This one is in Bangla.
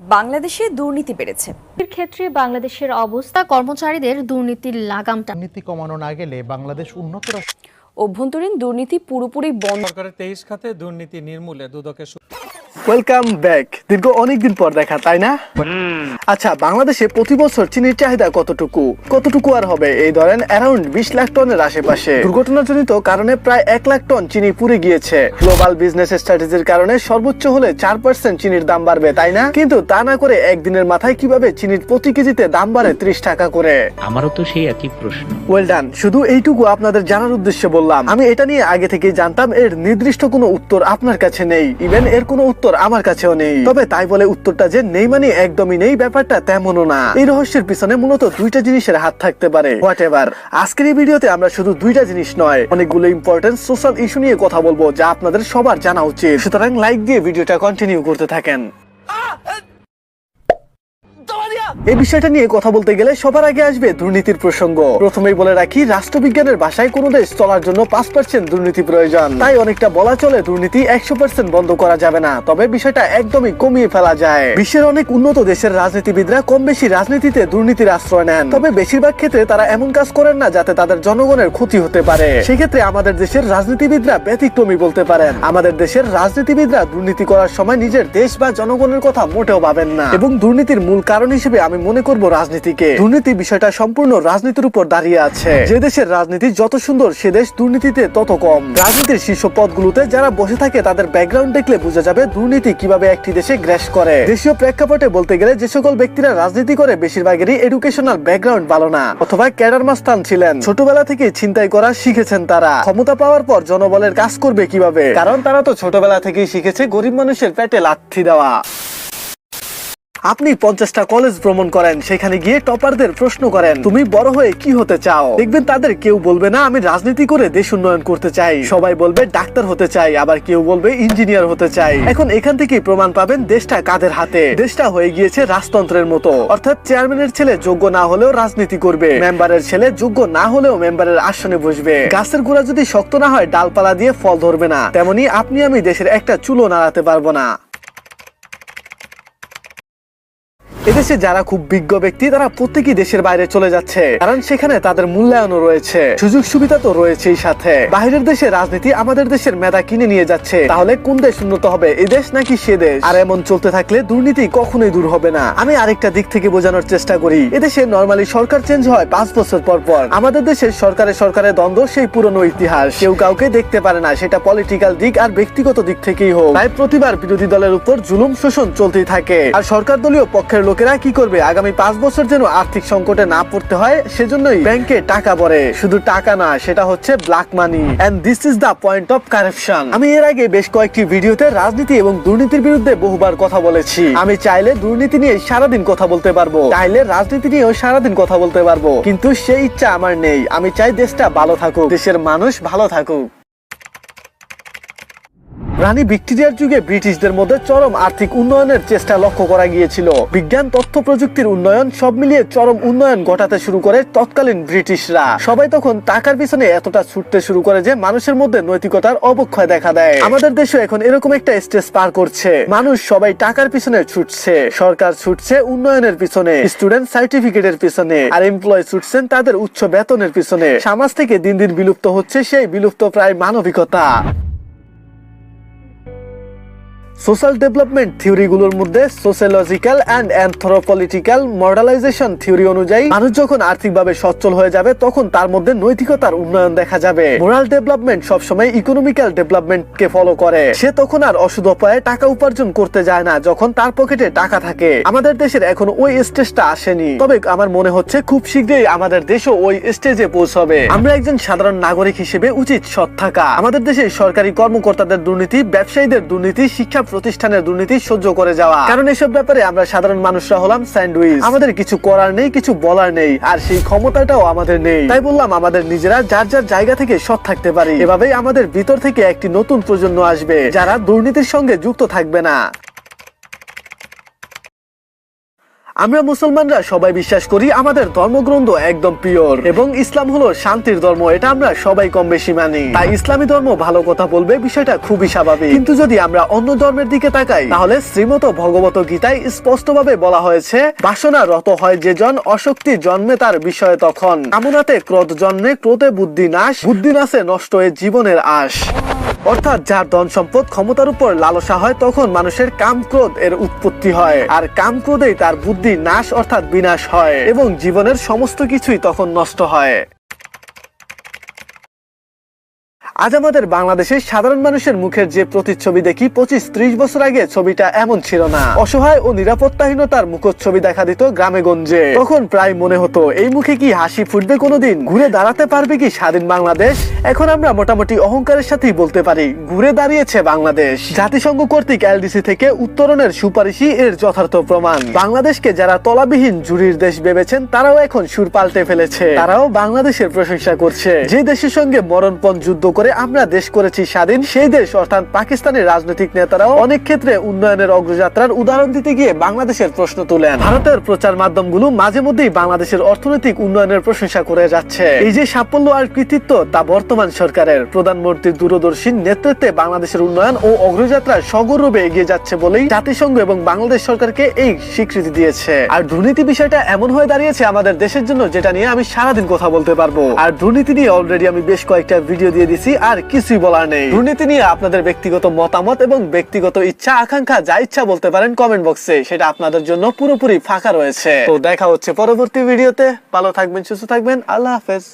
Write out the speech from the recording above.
বাংলাদেশে দুর্নীতি বেড়েছে। এর ক্ষেত্রে বাংলাদেশের অবস্থা কর্মচারীদের দুর্নীতির লাগামটা। দুর্নীতি কমানো না গেলে বাংলাদেশ উন্নত অভ্যন্তরীণ দুর্নীতি পুরোপুরি বন্ধ। সরকারের তেইশ খাতে দুর্নীতি নির্মূলে দুদকের ওয়েলকাম ব্যাক দীর্ঘ অনেকদিন পর দেখা তাই না? আচ্ছা বাংলাদেশে প্রতি বছর চিনির চাহিদা কতটুকু? কতটুকু আর হবে? এই ধরেন অ্যারাউন্ড বিশ লাখ টনের আশেপাশে। দুর্ঘটনাজনিত কারণে প্রায় এক লাখ টন চিনি পুড়ে গিয়েছে। গ্লোবাল বিজনেস স্ট্র্যাটেজির কারণে সর্বোচ্চ হলে চার পার্সেন্ট চিনির দাম বাড়বে তাই না? কিন্তু তা না করে একদিনের মাথায় কীভাবে চিনির প্রতি কেজিতে দাম বাড়ে ত্রিশ টাকা করে? আমারও তো সেই একই প্রশ্ন। ওয়েল ডান শুধু এইটুকু আপনাদের জানার উদ্দেশ্যে বললাম। আমি এটা নিয়ে আগে থেকেই জানতাম এর নির্দিষ্ট কোনো উত্তর আপনার কাছে নেই। ইভেন এর কোনো উত্তর আমার কাছেও নেই। তবে তাই বলে উত্তরটা যে নেই মানে একদমই নেই ব্যাপারটা তেমনও না। এই রহস্যের পিছনে মূলত দুইটা জিনিসের হাত থাকতে পারে। হোয়াট এভার আজকের এই ভিডিওতে আমরা শুধু দুইটা জিনিস নয়, অনেকগুলো ইম্পর্টেন্ট সোশ্যাল ইস্যু নিয়ে কথা বলব যা আপনাদের সবার জানা উচিত। সুতরাং লাইক দিয়ে ভিডিওটা কন্টিনিউ করতে থাকেন। এই বিষয়টা নিয়ে কথা বলতে গেলে সবার আগে আসবে দুর্নীতির প্রসঙ্গ। প্রথমেই বলে রাখি, রাষ্ট্রবিজ্ঞানের ভাষায় কোনো দেশ চলার জন্য পাঁচ পার্সেন্ট দুর্নীতি প্রয়োজন। তাই অনেকটা বলা চলে দুর্নীতি একশো পার্সেন্ট বন্ধ করা যাবে না। তবে বিষয়টা একদমই কমিয়ে ফেলা যায়। বিশ্বের অনেক উন্নত দেশের রাজনীতিবিদরা কম বেশি রাজনীতিতে দুর্নীতির আশ্রয় নেন। তবে বেশিরভাগ ক্ষেত্রে তারা এমন কাজ করেন না যাতে তাদের জনগণের ক্ষতি হতে পারে। সেক্ষেত্রে আমাদের দেশের রাজনীতিবিদরা ব্যতিক্রমী বলতে পারেন। আমাদের দেশের রাজনীতিবিদরা দুর্নীতি করার সময় নিজের দেশ বা জনগণের কথা মোটেও ভাবেন না। এবং দুর্নীতির মূল কারণ হিসেবে আমি মনে করব রাজনীতিকে। দুর্নীতি বিষয়টা সম্পূর্ণ রাজনীতির উপর দাঁড়িয়ে আছে। যে দেশের রাজনীতি যত সুন্দর, সে দেশ দুর্নীতিতে তত কম। রাজনীতির শীর্ষ পদগুলোতে যারা বসে থাকে, তাদের ব্যাকগ্রাউন্ড দেখলে বোঝা যাবে দুর্নীতি কীভাবে একটি দেশে গ্রাস করে। দেশীয় প্রেক্ষাপটে বলতে গেলে, যে সকল ব্যক্তিরা রাজনীতি করে, বেশিরভাগেরই এডুকেশনাল ব্যাকগ্রাউন্ড ভালো না। অথবা ক্যাডার মাস্তান ছিলেন। ছোটবেলা থেকে ছিনতাই করা শিখেছেন তারা। ক্ষমতা পাওয়ার পর জনবলের কাজ করবে কীভাবে? কারণ তারা তো ছোটবেলা থেকেই শিখেছে গরিব মানুষের পেটে লাথি দেওয়া। আপনি পঞ্চাশটা কলেজ ভ্রমণ করেন, সেখানে গিয়ে টপারদের প্রশ্ন করেন, তুমি বড় হয়ে কি হতে চাও? দেখবেন তাদের কেউ বলবে, না, আমি রাজনীতি করে দেশ উন্নয়ন করতে চাই। সবাই বলবে, ডাক্তার হতে চাই। আবার কেউ বলবে, ইঞ্জিনিয়ার হতে চাই। এখন এখান থেকেই প্রমাণ পাবেন দেশটা কাদের হাতে। দেশটা হয়ে গিয়েছে রাজতন্ত্রের মতো। অর্থাৎ চেয়ারম্যানের ছেলে যোগ্য না হলেও রাজনীতি করবে। মেম্বারের ছেলে যোগ্য না হলেও মেম্বারের আসনে বসবে। গাছের গোড়া যদি শক্ত না হয়, ডালপালা দিয়ে ফল ধরবে না। তেমনি আপনি আমি দেশের একটা চুলো নাড়াতে পারব না। এদেশে যারা খুব বিজ্ঞ ব্যক্তি, তারা প্রত্যেকই দেশের বাইরে চলে যাচ্ছে। কারণ সেখানে তাদের মূল্যায়নও রয়েছে। সুযোগ সুবিধা তো রয়েছেই সাথে। বাইরের দেশে রাজনীতি আমাদের দেশের মেধা কিনে নিয়ে যাচ্ছে। তাহলে কোন দেশ উন্নত হবে, এ দেশ নাকি সে দেশ? আর এমন চলতে থাকলে দুর্নীতি কখনোই দূর হবে না। আমি আরেকটা দিক থেকে বোঝানোর চেষ্টা করি। এদেশে নর্মালি সরকার চেঞ্জ হয় পাঁচ বছর পর পর। আমাদের দেশের সরকারের সরকারের দ্বন্দ্ব, সেই পুরনো ইতিহাস। কেউ কাউকে দেখতে পারে না, সেটা পলিটিক্যাল দিক আর ব্যক্তিগত দিক থেকেই হোক। তাই প্রতিবার বিরোধী দলের উপর জুলুম শোষণ চলতেই থাকে। আর সরকার দলীয় পক্ষের লোকেরা কি করবে? আগামী পাঁচ বছর যেন আর্থিক সংকটে না পড়তে হয়, সেজন্যই ব্যাংকে টাকা ভরে শুধু টাকা না, সেটা হচ্ছে black money and this is the point of corruption আমি এর আগে বেশ কয়েকটি ভিডিওতে রাজনীতি এবং দুর্নীতির বিরুদ্ধে বহুবার কথা বলেছি। আমি চাইলে দুর্নীতি নিয়ে সারাদিন কথা বলতে পারব। চাইলে রাজনীতি নিয়েও সারাদিন কথা বলতে পারব। কিন্তু সেই ইচ্ছা আমার নেই। আমি চাই দেশটা ভালো থাকুক, দেশের মানুষ ভালো থাকুক। রানী ভিক্টোরিয়ার যুগে ব্রিটিশদের মধ্যে চরম আর্থিক উন্নয়নের চেষ্টা লক্ষ্য করা গিয়েছিল। বিজ্ঞান, তথ্য প্রযুক্তির উন্নয়ন সব মিলিয়ে চরম উন্নয়ন ঘটাতে শুরু করে তৎকালীন ব্রিটিশরা। সবাই তখন টাকার পিছনে এতটা ছুটতে শুরু করে যে মানুষের মধ্যে নৈতিকতার অবক্ষয় দেখা দেয়। আমাদের দেশে এখন এরকম একটা স্টেজ পার করছে। মানুষ সবাই টাকার পিছনে ছুটছে, সরকার ছুটছে উন্নয়নের পিছনে, স্টুডেন্ট সার্টিফিকেটের পিছনে, আর এমপ্লয় ছুটছেন তাদের উচ্চ বেতনের পিছনে। সমাজ থেকে দিন দিন বিলুপ্ত হচ্ছে সেই বিলুপ্ত প্রায় মানবিকতা। সোশ্যাল ডেভেলপমেন্ট থিওরিগুলোর মধ্যে সোশ্যালজিক্যাল অ্যান্ড অ্যান্থ্রোপলিটিক্যাল মডেলাইজেশন থিওরি অনুযায়ী মানুষ যখন আর্থিকভাবে সচ্ছল হয়ে যাবে, তখন তার মধ্যে নৈতিকতার উন্নয়ন দেখা যাবে। মোরাল ডেভেলপমেন্ট সবসময় ইকোনমিক্যাল ডেভেলপমেন্টকে ফলো করে। সে তখন আর অসুধ উপায়ে টাকা উপার্জন করতে যায় না, যখন তার পকেটে টাকা থাকে। আমাদের দেশের এখন ওই স্টেজটা আসেনি। তবে আমার মনে হচ্ছে খুব শীঘ্রই আমাদের দেশও ওই স্টেজে পৌঁছবে। আমরা একজন সাধারণ নাগরিক হিসেবে উচিত সৎ থাকা। আমাদের দেশে সরকারি কর্মকর্তাদের দুর্নীতি, ব্যবসায়ীদের দুর্নীতি, শিক্ষা প্রতিষ্ঠানের দুর্নীতি সহ্য করে যাওয়া। কারণ এসব ব্যাপারে আমরা সাধারণ মানুষরা হলাম স্যান্ডউইচ। আমাদের কিছু করার নেই, কিছু বলার নেই, আর সেই ক্ষমতাটাও আমাদের নেই। তাই বললাম, আমাদের নিজেরা যার যার জায়গা থেকে সৎ থাকতে পারি। এভাবেই আমাদের ভিতর থেকে একটি নতুন প্রজন্ম আসবে, যারা দুর্নীতির সঙ্গে যুক্ত থাকবে না। আমরা মুসলমানরা সবাই বিশ্বাস করি আমাদের ধর্মগ্রন্থ একদম পিওর এবং ইসলাম হলো শান্তির ধর্ম, এটা আমরা সবাই কম বেশি মানি। তাই ইসলামী ধর্ম ভালো কথা বলবে বিষয়টা খুবই স্বাভাবিক। কিন্তু যদি আমরা অন্য ধর্মের দিকে তাকাই, তাহলে শ্রীমত ভগবত গীতায় স্পষ্টভাবে বলা হয়েছে, বাসনা রত হয় যে জন অশক্তি জন্মে তার বিষয়ে তখন। কামনাতে ক্রোধ জন্মে ক্রোধে বুদ্ধি নাশ, বুদ্ধি নাশে নষ্ট হয়ে জীবনের আশ। অর্থাৎ যার ধন সম্পদ ক্ষমতার উপর লালসা হয়, তখন মানুষের কাম ক্রোধ এর উৎপত্তি হয়। আর কাম ক্রোধেই তার বুদ্ধি নাশ অর্থাৎ বিনাশ হয় এবং জীবনের সমস্ত কিছুই তখন নষ্ট হয়। আজ আমাদের বাংলাদেশের সাধারণ মানুষের মুখের যে প্রতিচ্ছবি দেখি পঁচিশ ত্রিশ বছর আগে ছবিটা এমন ছিল না। অসহায় ও নিরাপত্তাহীনতার মুখচ্ছবি দেখা দিত গ্রামে গঞ্জে। তখন প্রায় মনে হতো, এই মুখে কি হাসি ফুটবে কোনোদিন? ঘুরে দাঁড়াতে পারবে কি স্বাধীন বাংলাদেশ? এখন আমরা মোটামুটি অহংকারের সাথেই বলতে পারি, ঘুরে দাঁড়িয়েছে বাংলাদেশ। জাতিসংঘ কর্তৃক এলডিসি থেকে উত্তরণের সুপারিশই এর যথার্থ প্রমাণ। বাংলাদেশকে যারা তলাবিহীন জুরির দেশ ভেবেছেন, তারাও এখন সুর পাল্টে ফেলেছে। তারাও বাংলাদেশের প্রশংসা করছে। যে দেশের সঙ্গে মরণপণ যুদ্ধ করে আমরা দেশ করেছি স্বাধীন, সেই দেশ অর্থাৎ পাকিস্তানের রাজনৈতিক নেতারাও অনেক ক্ষেত্রে উন্নয়নের অগ্রযাত্রার উদাহরণ দিতে গিয়ে বাংলাদেশের প্রশ্ন তোলেন। ভারতের প্রচার মাধ্যমগুলো মাঝে মধ্যেই বাংলাদেশের অর্থনৈতিক উন্নয়নের প্রশংসা করে যাচ্ছে। এই যে সাফল্য আর কৃতিত্ব তা বর্তমান সরকারের প্রধানমন্ত্রীর দূরদর্শী নেতৃত্বে বাংলাদেশের উন্নয়ন ও অগ্রযাত্রা সগৌরবে এগিয়ে যাচ্ছে বলেই জাতিসংঘ এবং বাংলাদেশ সরকারকে এই স্বীকৃতি দিয়েছে। আর দুর্নীতি বিষয়টা এমন হয়ে দাঁড়িয়েছে আমাদের দেশের জন্য যেটা নিয়ে আমি সারাদিন কথা বলতে পারব। আর দুর্নীতি নিয়ে অলরেডি আমি বেশ কয়েকটা ভিডিও দিয়ে দিছি। আর কিছুই বলার নেই। দুর্নীতি নিয়ে আপনাদের ব্যক্তিগত মতামত এবং ব্যক্তিগত ইচ্ছা, আকাঙ্ক্ষা, যা ইচ্ছা বলতে পারেন কমেন্ট বক্সে সেটা আপনাদের জন্য পুরোপুরি ফাঁকা রয়েছে। তো দেখা হচ্ছে পরবর্তী ভিডিওতে ভালো থাকবেন, সুস্থ থাকবেন। আল্লাহ হাফেজ।